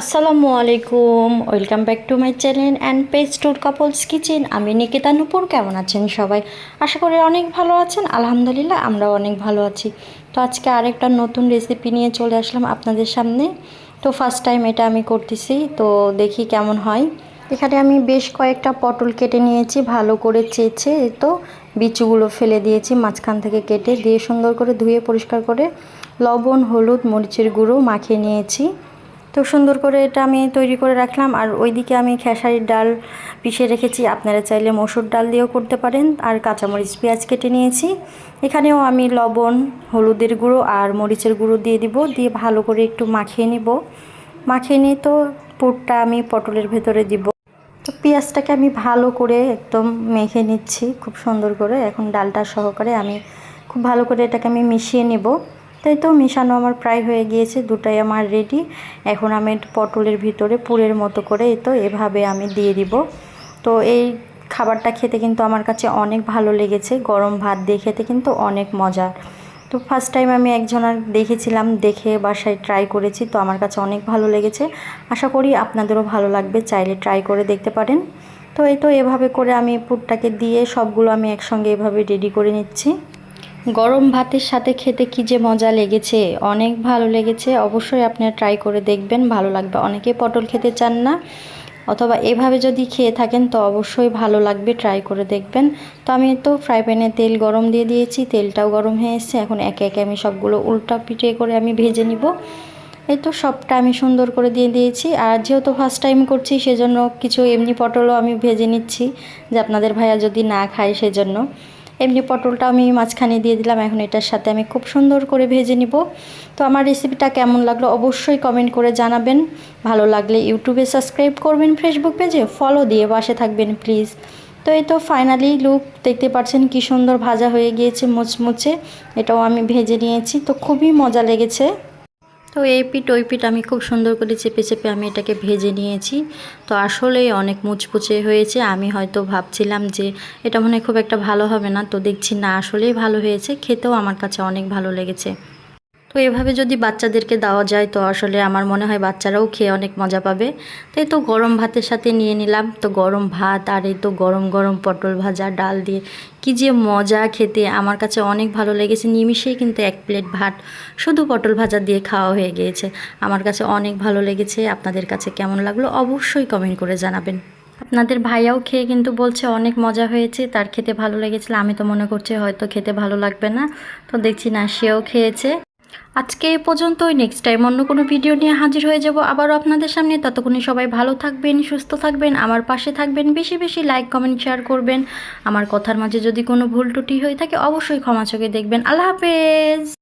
আসসালামু আলাইকুম, welcome back to my channel and page tour couples kitchen. আমি নিকিতা নুপুর, কেমন আছেন সবাই? আশা করি অনেক ভালো আছেন, আলহামদুলিল্লাহ আমরাও অনেক ভালো আছি। তো আজকে আরেকটা নতুন রেসিপি নিয়ে চলে আসলাম আপনাদের সামনে। তো ফার্স্ট টাইম এটা আমি করতেছি, তো দেখি কেমন হয়। এখানে আমি বেশ কয়েকটা পটল কেটে নিয়েছি, ভালো করে চেয়েছে তো বিচুগুলো ফেলে দিয়েছি, মাঝখান থেকে কেটে দিয়ে সুন্দর করে ধুয়ে পরিষ্কার করে লবণ, হলুদ, মরিচের গুঁড়ো মাখিয়ে নিয়েছি। তো সুন্দর করে এটা আমি তৈরি করে রাখলাম। আর ওইদিকে আমি খেসারির ডাল পিষে রেখেছি। আপনারা চাইলে মসুর ডাল দিয়েও করতে পারেন। আর কাঁচামরিচ, পেঁয়াজ কেটে নিয়েছি। এখানেও আমি লবণ, হলুদের গুঁড়ো আর মরিচের গুঁড়ো দিয়ে দিব। দিয়ে ভালো করে একটু মাখিয়ে নিব। মাখিয়ে নিয়ে তো পুরটা আমি পটলের ভেতরে দিব। তো পেঁয়াজটাকে আমি ভালো করে একদম মেখে নিচ্ছি। খুব সুন্দর করে। এখন ডালটা সহকারে আমি খুব ভালো করে এটাকে আমি মিশিয়ে নেব। তাই তো মেশানো আমার প্রায় হয়ে গিয়েছে, দুটাই আমার রেডি এখন আমি পটলের ভিতরে পুরের মতো করে তো এভাবে আমি দিয়ে দিব। তো এই খাবারটা খেতে কিন্তু আমার কাছে অনেক ভালো লেগেছে, গরম ভাত দিয়ে খেতে কিন্তু অনেক মজা। তো ফার্স্ট টাইম আমি একজনের দেখেছিলাম, দেখে বাসায় ট্রাই করেছি, তো আমার কাছে অনেক ভালো লেগেছে। আশা করি আপনাদেরও ভালো লাগবে, চাইলে ট্রাই করে দেখতে পারেন। তো এই তো এভাবে করে আমি পুরটাকে দিয়ে সবগুলো আমি একসঙ্গে এভাবে রেডি করে নিচ্ছি। গরম ভাতের সাথে খেতে কি যে মজা লেগেছে? অনেক ভালো লেগেছে। অবশ্যই আপনারা ট্রাই করে দেখবেন, ভালো লাগবে। অনেকে পটল খেতে চান না, অথবা এভাবে যদি খেয়ে থাকেন, তো অবশ্যই ভালো লাগবে ট্রাই করে দেখবেন। তো আমি তো ফ্রাই প্যানে তেল গরম দিয়ে দিয়েছি, তেলটাও গরম হয়ে এসছে। এখন একে একে আমি সবগুলো উল্টা পিঠে করে আমি ভেজে নিব। এই তো সবটা আমি সুন্দর করে দিয়ে দিয়েছি। আর যেহেতু ফার্স্ট টাইম করছি, সেজন্য কিছু এমনি পটলও আমি ভেজে নিচ্ছি, যে আপনাদের ভাইয়া যদি না খায়, সেজন্য। এমনি পটলটা আমি মাঝখানে দিয়ে দিলাম। এখন এটার সাথে আমি খুব সুন্দর করে ভেজে নিব। তো আমার রেসিপিটা কেমন লাগল অবশ্যই কমেন্ট করে জানাবেন। ভালো লাগলে ইউটিউবে সাবস্ক্রাইব করবেন ফেসবুক পেজে ফলো দিয়ে পাশে থাকবেন প্লিজ তো এই তো ফাইনালি লুক দেখতে পাচ্ছেন কি সুন্দর ভাজা হয়ে গিয়েছে, মুচমুচে। এটাও আমি ভেজে নিয়েছি। তো খুবই মজা লেগেছে। তো এই পিঠ, ওই পিঠ আমি খুব সুন্দর করে চেপে চেপে আমি এটাকে ভেজে নিয়েছি। তো আসলেই অনেক মুচপুচে হয়েছে। আমি হয়তো ভাবছিলাম যে এটা মনে খুব একটা ভালো হবে না। তো দেখছি না, আসলেই ভালো হয়েছে। খেতেও আমার কাছে অনেক ভালো লেগেছে। তো এভাবে যদি বাচ্চাদেরকে দেওয়া যায়, তো আসলে আমার মনে হয় বাচ্চারাও খেয়ে অনেক মজা পাবে। তো এই তো গরম ভাতের সাথে নিয়ে নিলাম। তো গরম ভাত আর এই তো গরম গরম পটল ভাজা, ডাল দিয়ে কি যে মজা খেতে। আমার কাছে অনেক ভালো লেগেছে। নিমিশেই কিন্তু এক প্লেট ভাত শুধু পটল ভাজা দিয়ে খাওয়া হয়ে গিয়েছে। আমার কাছে অনেক ভালো লেগেছে। আপনাদের কাছে কেমন লাগল অবশ্যই কমেন্ট করে জানাবেন। আপনাদের ভাইয়াও খেয়ে কিন্তু বলছে অনেক মজা হয়েছে। তার খেতে ভালো লেগেছিল। আমি তো মনে করছি হয়তো খেতে ভালো লাগবে না। তো দেখছি না, সেও খেয়েছে। আজকে এ পর্যন্তই। নেক্সট টাইম অন্য কোনো ভিডিও নিয়ে হাজির হয়ে যাব। আবারও আপনাদের সামনে। ততক্ষণে সবাই ভালো থাকবেন, সুস্থ থাকবেন, আমার পাশে থাকবেন। বেশি বেশি লাইক কমেন্ট শেয়ার করবেন। আমার কথার মাঝে যদি কোনো ভুল টুটি হয়ে থাকে, অবশ্যই ক্ষমা চোখে দেখবেন। আল্লাহ হাফেজ!